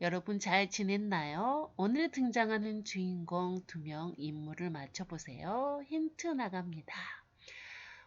여러분 잘 지냈나요? 오늘 등장하는 주인공 두 명 인물을 맞춰보세요. 힌트 나갑니다.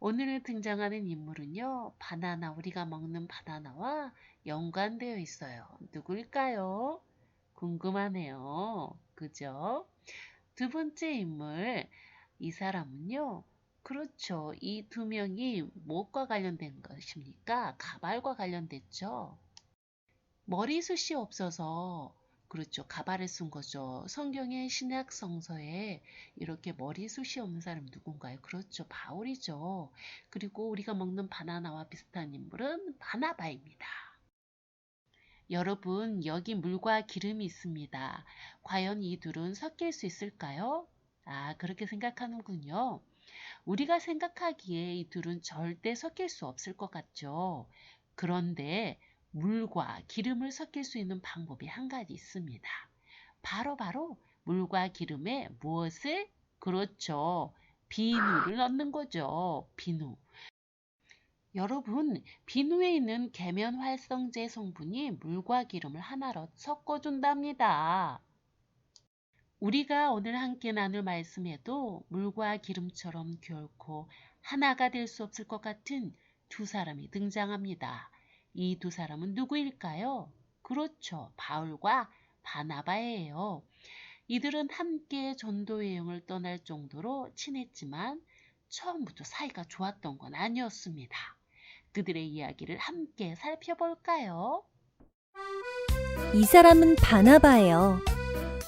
오늘 등장하는 인물은요, 바나나, 우리가 먹는 바나나와 연관되어 있어요. 누굴까요? 궁금하네요. 그죠? 두 번째 인물, 이 사람은요, 그렇죠. 이 두 명이 무엇과 관련된 것입니까? 가발과 관련됐죠. 머리숱이 없어서 그렇죠. 가발을 쓴 거죠. 성경의 신약 성서에 이렇게 머리숱이 없는 사람 누군가요? 그렇죠. 바울이죠. 그리고 우리가 먹는 바나나와 비슷한 인물은 바나바입니다. 여러분, 여기 물과 기름이 있습니다. 과연 이 둘은 섞일 수 있을까요? 아, 그렇게 생각하는군요. 우리가 생각하기에 이 둘은 절대 섞일 수 없을 것 같죠. 그런데 물과 기름을 섞일 수 있는 방법이 한 가지 있습니다. 바로 바로 물과 기름에 무엇을? 그렇죠. 비누를 넣는 거죠. 비누. 여러분, 비누에 있는 계면 활성제 성분이 물과 기름을 하나로 섞어준답니다. 우리가 오늘 함께 나눌 말씀에도 물과 기름처럼 결코 하나가 될 수 없을 것 같은 두 사람이 등장합니다. 이 두 사람은 누구일까요? 그렇죠. 바울과 바나바예요. 이들은 함께 전도 여행을 떠날 정도로 친했지만 처음부터 사이가 좋았던 건 아니었습니다. 그들의 이야기를 함께 살펴볼까요? 이 사람은 바나바예요.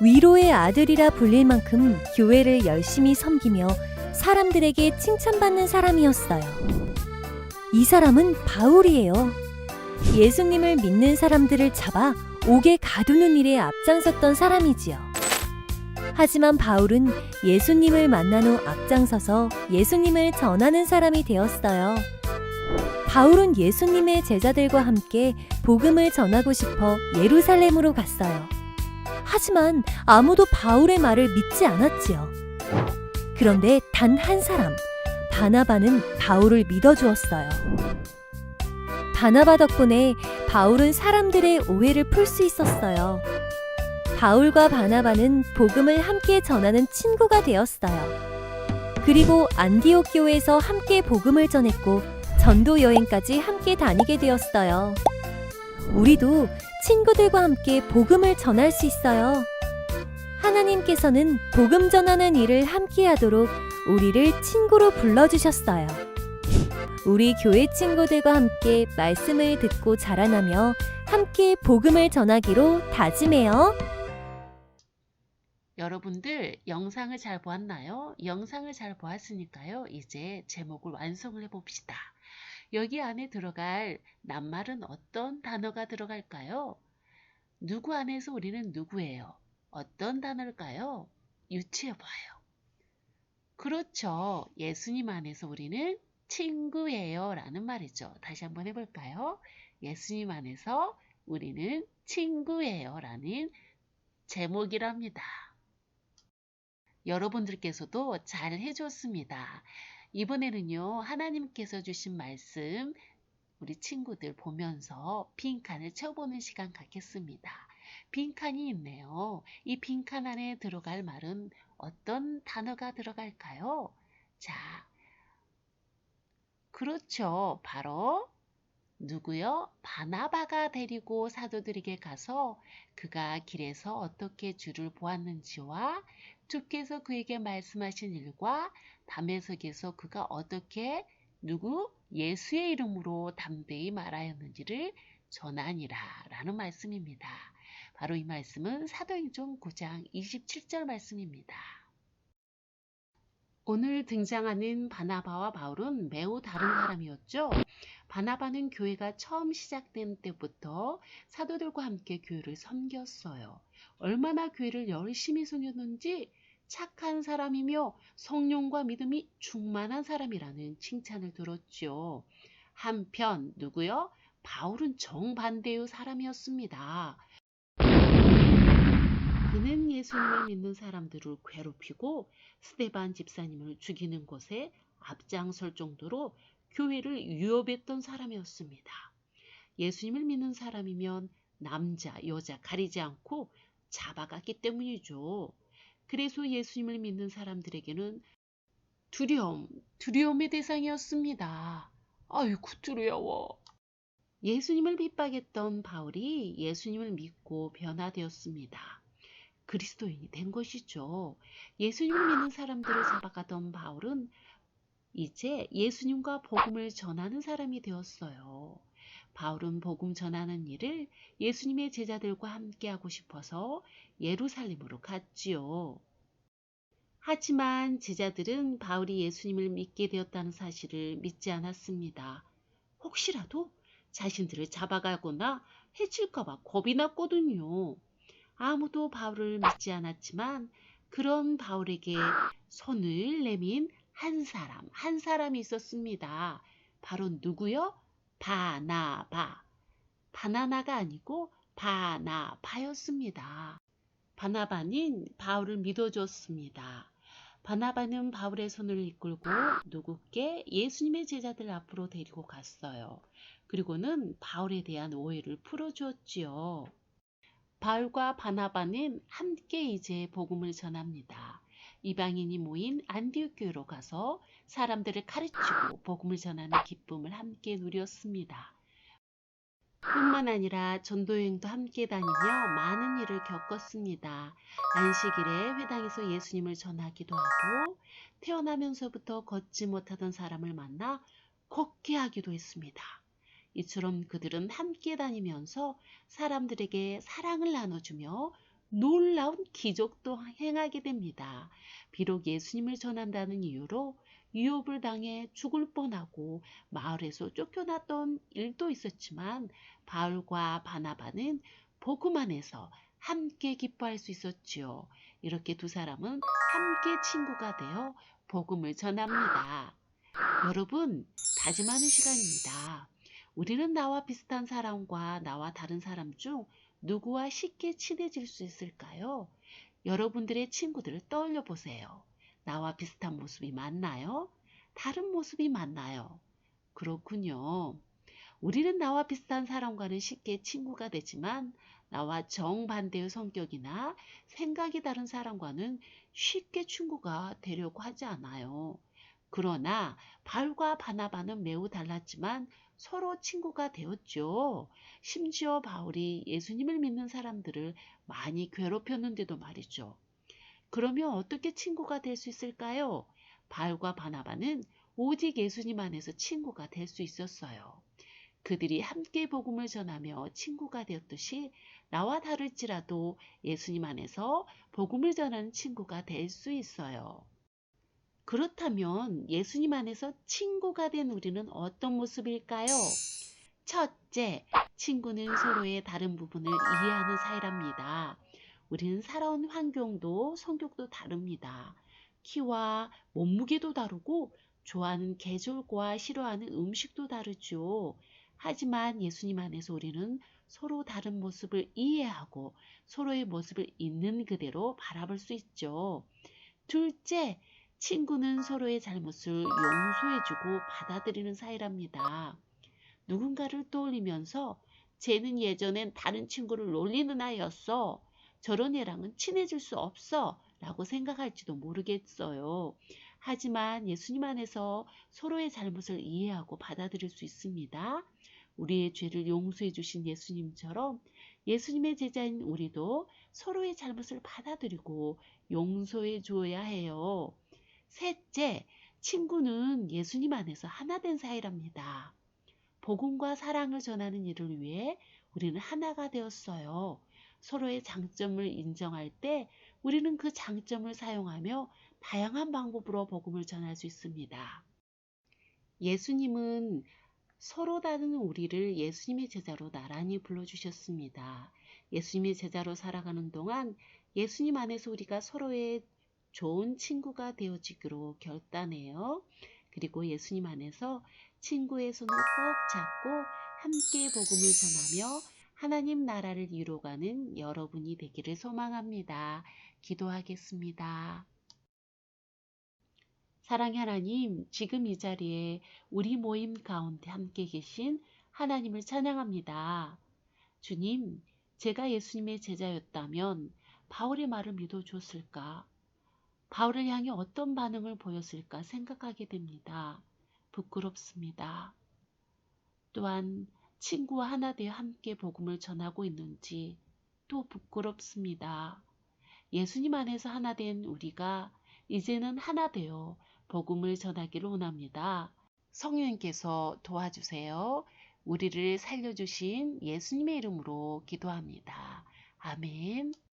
위로의 아들이라 불릴 만큼 교회를 열심히 섬기며 사람들에게 칭찬받는 사람이었어요. 이 사람은 바울이에요. 예수님을 믿는 사람들을 잡아 옥에 가두는 일에 앞장섰던 사람이지요. 하지만 바울은 예수님을 만난 후 앞장서서 예수님을 전하는 사람이 되었어요. 바울은 예수님의 제자들과 함께 복음을 전하고 싶어 예루살렘으로 갔어요. 하지만 아무도 바울의 말을 믿지 않았지요. 그런데 단 한 사람, 바나바는 바울을 믿어주었어요. 바나바 덕분에 바울은 사람들의 오해를 풀 수 있었어요. 바울과 바나바는 복음을 함께 전하는 친구가 되었어요. 그리고 안디옥 교회에서 함께 복음을 전했고 전도 여행까지 함께 다니게 되었어요. 우리도 친구들과 함께 복음을 전할 수 있어요. 하나님께서는 복음 전하는 일을 함께 하도록 우리를 친구로 불러주셨어요. 우리 교회 친구들과 함께 말씀을 듣고 자라나며 함께 복음을 전하기로 다짐해요. 여러분들 영상을 잘 보았나요? 영상을 잘 보았으니까요. 이제 제목을 완성을 해봅시다. 여기 안에 들어갈 낱말은 어떤 단어가 들어갈까요? 누구 안에서 우리는 누구예요? 어떤 단어일까요? 유추해봐요. 그렇죠. 예수님 안에서 우리는 친구예요. 라는 말이죠. 다시 한번 해볼까요? 예수님 안에서 우리는 친구예요. 라는 제목이랍니다. 여러분들께서도 잘 해줬습니다. 이번에는요, 하나님께서 주신 말씀, 우리 친구들 보면서 빈칸을 채워보는 시간 갖겠습니다. 빈칸이 있네요. 이 빈칸 안에 들어갈 말은 어떤 단어가 들어갈까요? 자, 그렇죠. 바로 누구요? 바나바가 데리고 사도들에게 가서 그가 길에서 어떻게 주를 보았는지와 주께서 그에게 말씀하신 일과 담에석에서 그가 어떻게 누구 예수의 이름으로 담대히 말하였는지를 전하니라 라는 말씀입니다. 바로 이 말씀은 사도행전 9장 27절 말씀입니다. 오늘 등장하는 바나바와 바울은 매우 다른 사람이었죠. 바나바는 교회가 처음 시작된 때부터 사도들과 함께 교회를 섬겼어요. 얼마나 교회를 열심히 섬겼는지 착한 사람이며 성령과 믿음이 충만한 사람이라는 칭찬을 들었죠. 한편 누구요? 바울은 정반대의 사람이었습니다. 그는 예수님을 믿는 사람들을 괴롭히고 스테반 집사님을 죽이는 것에 앞장설 정도로 교회를 위협했던 사람이었습니다. 예수님을 믿는 사람이면 남자, 여자 가리지 않고 잡아갔기 때문이죠. 그래서 예수님을 믿는 사람들에게는 두려움, 두려움의 대상이었습니다. 아이고, 두려워. 예수님을 핍박했던 바울이 예수님을 믿고 변화되었습니다. 그리스도인이 된 것이죠. 예수님을 믿는 사람들을 잡아가던 바울은 이제 예수님과 복음을 전하는 사람이 되었어요. 바울은 복음 전하는 일을 예수님의 제자들과 함께 하고 싶어서 예루살렘으로 갔지요. 하지만 제자들은 바울이 예수님을 믿게 되었다는 사실을 믿지 않았습니다. 혹시라도 자신들을 잡아가거나 해칠까봐 겁이 났거든요. 아무도 바울을 믿지 않았지만 그런 바울에게 손을 내민 한 사람, 한 사람이 있었습니다. 바로 누구요? 바나바. 바나나가 아니고 바나바였습니다. 바나바는 바울을 믿어줬습니다. 바나바는 바울의 손을 이끌고 누구께 예수님의 제자들 앞으로 데리고 갔어요. 그리고는 바울에 대한 오해를 풀어주었지요. 바울과 바나바는 함께 이제 복음을 전합니다. 이방인이 모인 안디옥 교회로 가서 사람들을 가르치고 복음을 전하는 기쁨을 함께 누렸습니다. 뿐만 아니라 전도여행도 함께 다니며 많은 일을 겪었습니다. 안식일에 회당에서 예수님을 전하기도 하고 태어나면서부터 걷지 못하던 사람을 만나 걷게 하기도 했습니다. 이처럼 그들은 함께 다니면서 사람들에게 사랑을 나눠주며 놀라운 기적도 행하게 됩니다. 비록 예수님을 전한다는 이유로 유업을 당해 죽을 뻔하고 마을에서 쫓겨났던 일도 있었지만 바울과 바나바는 복음 안에서 함께 기뻐할 수 있었지요. 이렇게 두 사람은 함께 친구가 되어 복음을 전합니다. 여러분, 다짐하는 시간입니다. 우리는 나와 비슷한 사람과 나와 다른 사람 중 누구와 쉽게 친해질 수 있을까요? 여러분들의 친구들을 떠올려 보세요. 나와 비슷한 모습이 맞나요? 다른 모습이 맞나요? 그렇군요. 우리는 나와 비슷한 사람과는 쉽게 친구가 되지만 나와 정반대의 성격이나 생각이 다른 사람과는 쉽게 친구가 되려고 하지 않아요. 그러나 바울과 바나바는 매우 달랐지만 서로 친구가 되었죠. 심지어 바울이 예수님을 믿는 사람들을 많이 괴롭혔는데도 말이죠. 그러면 어떻게 친구가 될 수 있을까요? 바울과 바나바는 오직 예수님 안에서 친구가 될 수 있었어요. 그들이 함께 복음을 전하며 친구가 되었듯이 나와 다를지라도 예수님 안에서 복음을 전하는 친구가 될 수 있어요. 그렇다면 예수님 안에서 친구가 된 우리는 어떤 모습일까요? 첫째, 친구는 서로의 다른 부분을 이해하는 사이랍니다. 우리는 살아온 환경도 성격도 다릅니다. 키와 몸무게도 다르고 좋아하는 계절과 싫어하는 음식도 다르죠. 하지만 예수님 안에서 우리는 서로 다른 모습을 이해하고 서로의 모습을 있는 그대로 바라볼 수 있죠. 둘째, 친구는 서로의 잘못을 용서해주고 받아들이는 사이랍니다. 누군가를 떠올리면서 쟤는 예전엔 다른 친구를 놀리는 아이였어. 저런 애랑은 친해질 수 없어. 라고 생각할지도 모르겠어요. 하지만 예수님 안에서 서로의 잘못을 이해하고 받아들일 수 있습니다. 우리의 죄를 용서해 주신 예수님처럼 예수님의 제자인 우리도 서로의 잘못을 받아들이고 용서해 줘야 해요. 셋째, 친구는 예수님 안에서 하나 된 사이랍니다. 복음과 사랑을 전하는 일을 위해 우리는 하나가 되었어요. 서로의 장점을 인정할 때 우리는 그 장점을 사용하며 다양한 방법으로 복음을 전할 수 있습니다. 예수님은 서로 다른 우리를 예수님의 제자로 나란히 불러주셨습니다. 예수님의 제자로 살아가는 동안 예수님 안에서 우리가 서로의 좋은 친구가 되어지기로 결단해요. 그리고 예수님 안에서 친구의 손을 꼭 잡고 함께 복음을 전하며 하나님 나라를 이루어가는 여러분이 되기를 소망합니다. 기도하겠습니다. 사랑의 하나님, 지금 이 자리에 우리 모임 가운데 함께 계신 하나님을 찬양합니다. 주님, 제가 예수님의 제자였다면 바울의 말을 믿어줬을까? 바울을 향해 어떤 반응을 보였을까 생각하게 됩니다. 부끄럽습니다. 또한 친구와 하나 되어 함께 복음을 전하고 있는지 또 부끄럽습니다. 예수님 안에서 하나 된 우리가 이제는 하나 되어 복음을 전하기를 원합니다. 성령님께서 도와주세요. 우리를 살려주신 예수님의 이름으로 기도합니다. 아멘.